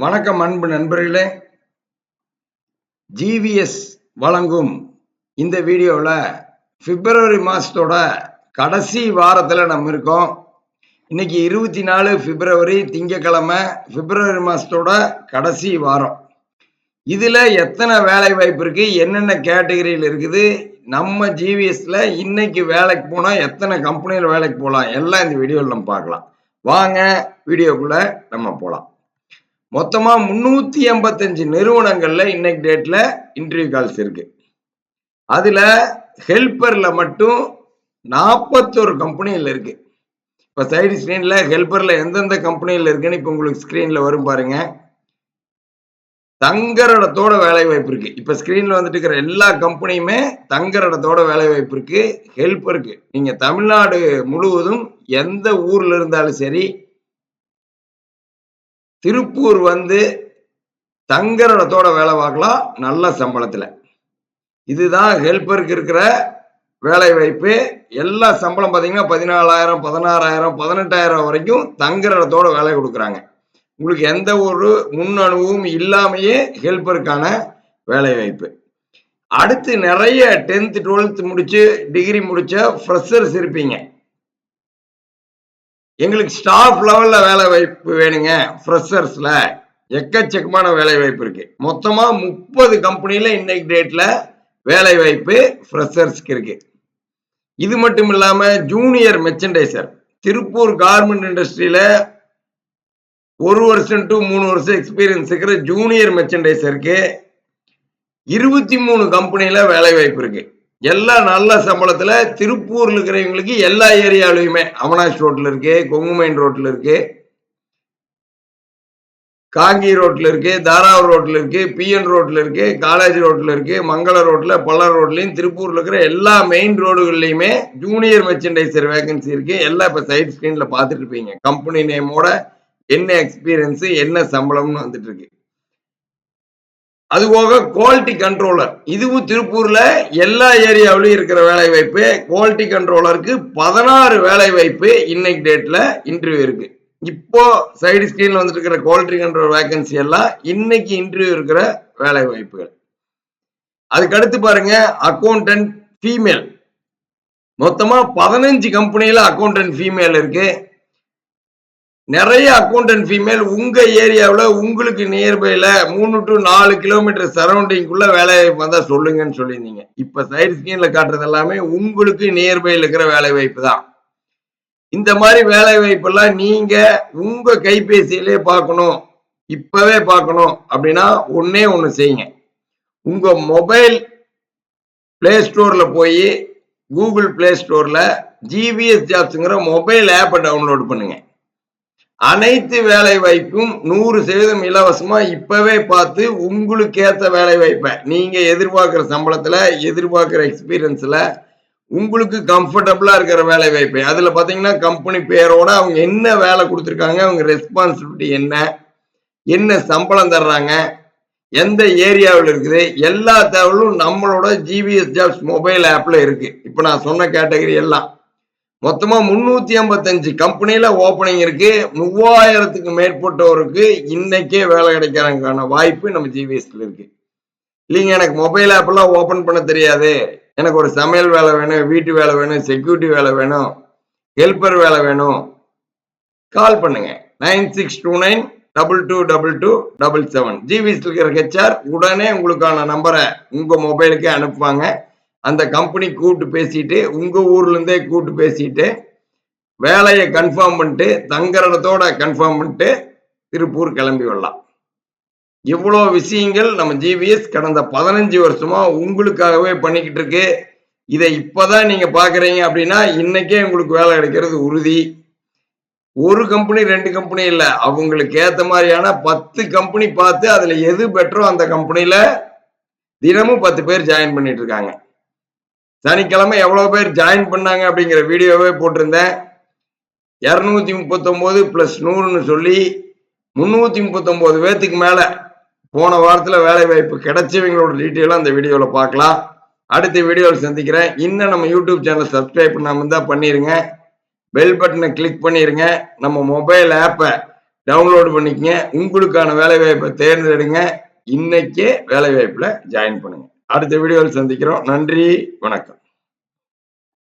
வணக்கம் அன்பு நண்பர்களே. ஜிவிஎஸ் வழங்கும் இந்த வீடியோவில் பிப்ரவரி மாதத்தோட கடைசி வாரத்தில் நம்ம இருக்கோம். இன்னைக்கு இருபத்தி நாலு பிப்ரவரி திங்கக்கிழமை பிப்ரவரி மாதத்தோட கடைசி வாரம். இதில் எத்தனை வேலை வாய்ப்பு இருக்குது என்னென்ன கேட்டகரியில் இருக்குது நம்ம ஜிவிஎஸ்ல இன்னைக்கு வேலைக்கு போனால் எத்தனை கம்பெனியில் வேலைக்கு போகலாம் எல்லாம் இந்த வீடியோவில் நம்ம பார்க்கலாம். வாங்க வீடியோக்குள்ளே நம்ம போகலாம் மொத்தமா முன்னூத்தி எண்பத்தஞ்சு நிறுவனங்கள்ல இன்னைக்கு டேட்ல இன்டர்வியூ கால்ஸ் இருக்கு. அதுல ஹெல்பர்ல மட்டும் நாற்பத்தொரு கம்பெனியில் இருக்கு. இப்ப சைடு ஸ்கிரீன்ல ஹெல்பர்ல எந்தெந்த கம்பெனியில் இருக்குன்னு இப்ப உங்களுக்கு ஸ்கிரீன்ல வரும் பாருங்க. தங்குற இடத்தோட வேலை வாய்ப்பு இருக்கு. இப்ப ஸ்கிரீன்ல வந்துட்டு இருக்கிற எல்லா கம்பெனியுமே தங்குற இடத்தோட வேலை வாய்ப்பு இருக்கு. ஹெல்ப்பருக்கு நீங்க தமிழ்நாடு முழுவதும் எந்த ஊர்ல இருந்தாலும் சரி திருப்பூர் வந்து தங்குற இடத்தோட வேலை பார்க்கலாம் நல்ல சம்பளத்துல. இதுதான் ஹெல்ப்பருக்கு இருக்கிற வேலை வாய்ப்பு. எல்லா சம்பளம் பார்த்தீங்கன்னா பதினாலாயிரம் பதினாறாயிரம் பதினெட்டாயிரம் வரைக்கும் தங்குற இடத்தோட வேலை கொடுக்குறாங்க. உங்களுக்கு எந்த ஒரு முன் அனுபவம் இல்லாமையே ஹெல்ப்பருக்கான வேலை வாய்ப்பு. அடுத்து நிறைய டென்த் டுவெல்த் முடிச்சு டிகிரி முடிச்ச ஃப்ரெஷர்ஸ் இருப்பீங்க. எங்களுக்கு ஸ்டாஃப் லெவல்ல வேலை வாய்ப்பு வேணுங்க ஃப்ரெஷர்ஸ்ல எக்கச்சக்கமான வேலை வாய்ப்பு இருக்கு. மொத்தமா முப்பது கம்பெனியில இன்னைக்கு டேட்ல வேலை வாய்ப்பு ஃப்ரெஷர்ஸ்க்கு இருக்கு. இது மட்டும் இல்லாம ஜூனியர் மெர்ச்சன்டைசர் திருப்பூர் கார்மெண்ட் இண்டஸ்ட்ரியில ஒரு வருஷம் டு மூணு வருஷம் எக்ஸ்பீரியன்ஸ் இருக்கிற ஜூனியர் மெர்ச்சன்டைசருக்கு இருபத்தி மூணு கம்பெனியில வேலை வாய்ப்பு இருக்கு. எல்லா நல்ல சம்பளத்துல திருப்பூர்ல இருக்கிறவங்களுக்கு எல்லா ஏரியாலையுமே அவனாஷ் ரோட்ல இருக்கு கொங்குமைன் ரோட்ல இருக்கு காங்கி ரோட்ல இருக்கு தாராவூர் ரோட்ல இருக்கு பிஎன் ரோட்ல இருக்கு காலேஜ் ரோட்ல இருக்கு மங்கள ரோட்ல பல்லர் ரோட்லயும் திருப்பூர்ல இருக்கிற எல்லா மெயின் ரோடுகள்லயுமே ஜூனியர் மெர்ச்சன்டைசர் வேகன்சி இருக்கு. எல்லாம் இப்ப சைட் ஸ்கிரீன்ல பாத்துட்டு இருப்பீங்க. கம்பெனி நேமோட என்ன எக்ஸ்பீரியன்ஸ் என்ன சம்பளம்னு வந்துட்டு இருக்கு. அது போக குவாலிட்டி கண்ட்ரோலர் இதுவும் திருப்பூர்ல எல்லா ஏரியாவிலும் இருக்கிற வேலை வாய்ப்பு குவாலிட்டி கண்ட்ரோலருக்கு பதினாறு வேலை வாய்ப்பு இன்னைக்கு டேட்ல இன்டர்வியூ இருக்கு. இப்போ சைடு ஸ்கிரீன்ல வந்துட்டு இருக்கிற குவாலிட்டி கண்ட்ரோல் வேகன்சி எல்லாம் இன்னைக்கு இன்டர்வியூ இருக்கிற வேலை வாய்ப்புகள் அதுக்கடுத்து பாருங்க அக்கௌண்டன்ட் ஃபீமேல் மொத்தமா பதினஞ்சு கம்பெனியில அக்கௌண்டன்ட் ஃபீமேல் இருக்கு. நிறைய அக்கௌண்டன்ட் ஃபீமேல் உங்க ஏரியாவில் உங்களுக்கு நியர்பைல மூணு டு நாலு கிலோமீட்டர் சரௌண்டிங்குள்ள வேலை வாய்ப்பு வந்தா சொல்லுங்கன்னு சொல்லியிருந்தீங்க. இப்ப சைடு ஸ்கீனில் காட்டுறது எல்லாமே உங்களுக்கு நியர்பைல இருக்கிற வேலை வாய்ப்பு தான். இந்த மாதிரி வேலை வாய்ப்பெல்லாம் நீங்க உங்க கைபேசியிலே பார்க்கணும். இப்பவே பார்க்கணும். அப்படின்னா ஒன்னே ஒன்று செய்யுங்க. உங்க மொபைல் பிளே ஸ்டோர்ல போய் கூகுள் பிளே ஸ்டோர்ல ஜிபிஎஸ் ஜாப்ஸுங்கிற மொபைல் ஆப்பை டவுன்லோட் பண்ணுங்க. அனைத்து வேலை வாய்ப்பும் நூறு சதவீதம் இலவசமா இப்பவே பார்த்து உங்களுக்கு ஏத்த வேலை வாய்ப்பை நீங்க எதிர்பார்க்கிற சம்பளத்துல எதிர்பார்க்கிற எக்ஸ்பீரியன்ஸ்ல உங்களுக்கு கம்ஃபர்டபுளா இருக்கிற வேலை வாய்ப்பு அதுல பாத்தீங்கன்னா கம்பெனி பேரோட அவங்க என்ன வேலை கொடுத்துருக்காங்க அவங்க ரெஸ்பான்சிபிலிட்டி என்ன என்ன சம்பளம் தர்றாங்க எந்த ஏரியாவில் இருக்குது எல்லா தகவலும் நம்மளோட ஜிபிஎஸ் ஜாப்ஸ் மொபைல் ஆப்ல இருக்கு. இப்போ நான் சொன்ன கேட்டகரி எல்லாம். மொத்தமா முன்னூத்தி ஐம்பத்தஞ்சு கம்பெனில ஓப்பனிங் இருக்கு. மூவாயிரத்துக்கு மேற்பட்டவருக்கு இன்னைக்கே வேலை கிடைக்கிறதுக்கான வாய்ப்பு நம்ம ஜிவிஎஸ்ல இருக்கு. இல்லைங்க எனக்கு மொபைல் ஆப் எல்லாம் ஓபன் பண்ண தெரியாது. எனக்கு ஒரு சமையல் வேலை வேணும் வீட்டு வேலை வேணும் செக்யூரிட்டி வேலை வேணும் ஹெல்ப்பர் வேலை வேணும். கால் பண்ணுங்க. Nine six two nine double two double two double seven. GVS இருக்கிற ஹெச்ஆர் உடனே உங்களுக்கான நம்பரை உங்க மொபைலுக்கே அனுப்புவாங்க. அந்த கம்பெனி கூப்பிட்டு பேசிட்டு உங்க ஊர்ல இருந்தே கூப்பிட்டு பேசிட்டு வேலையை கன்ஃபார்ம் பண்ணிட்டு தங்குற இடத்தோட கன்ஃபார்ம் பண்ணிட்டு திருப்பூர் கிளம்பி வரலாம். இவ்வளோ விஷயங்கள் நம்ம ஜிவிஎஸ் கடந்த பதினஞ்சு வருஷமா உங்களுக்காகவே பண்ணிக்கிட்டு இருக்கு. இதை இப்பதான் நீங்க பாக்குறீங்க அப்படின்னா இன்னைக்கே உங்களுக்கு வேலை கிடைக்கிறது உறுதி. ஒரு கம்பெனி ரெண்டு கம்பெனி இல்ல. அவங்களுக்கு ஏத்த மாதிரியான பத்து கம்பெனி பார்த்து அதுல எது பெட்டரோ அந்த கம்பெனில தினமும் பத்து பேர் ஜாயின் பண்ணிட்டு இருக்காங்க. சனிக்கிழமை எவ்வளவு பேர் ஜாயின் பண்ணாங்க அப்படிங்கிற வீடியோவே போட்டிருந்தேன். இரநூத்தி முப்பத்தொம்போது பிளஸ் நூறுன்னு சொல்லி முந்நூற்றி முப்பத்தொம்போது பேர்த்துக்கு மேலே போன வாரத்தில் வேலை வாய்ப்பு கிடைச்சவங்களோட டீட்டெயிலும் அந்த வீடியோவில் பார்க்கலாம். அடுத்த வீடியோவில் சந்திக்கிறேன். இன்னும் நம்ம யூடியூப் சேனல் சப்ஸ்கிரைப் பண்ணாமல் இருந்தால் பண்ணிடுங்க பெல் பட்டனை கிளிக் பண்ணிடுங்க நம்ம மொபைல் ஆப்பை டவுன்லோடு பண்ணிக்கங்க. உங்களுக்கான வேலை வாய்ப்பை தேர்ந்தெடுங்க. இன்னைக்கே வேலை வாய்ப்புல ஜாயின் பண்ணுங்க. அடுத்த வீடியோவில் சந்திக்கிறோம். நன்றி வணக்கம்.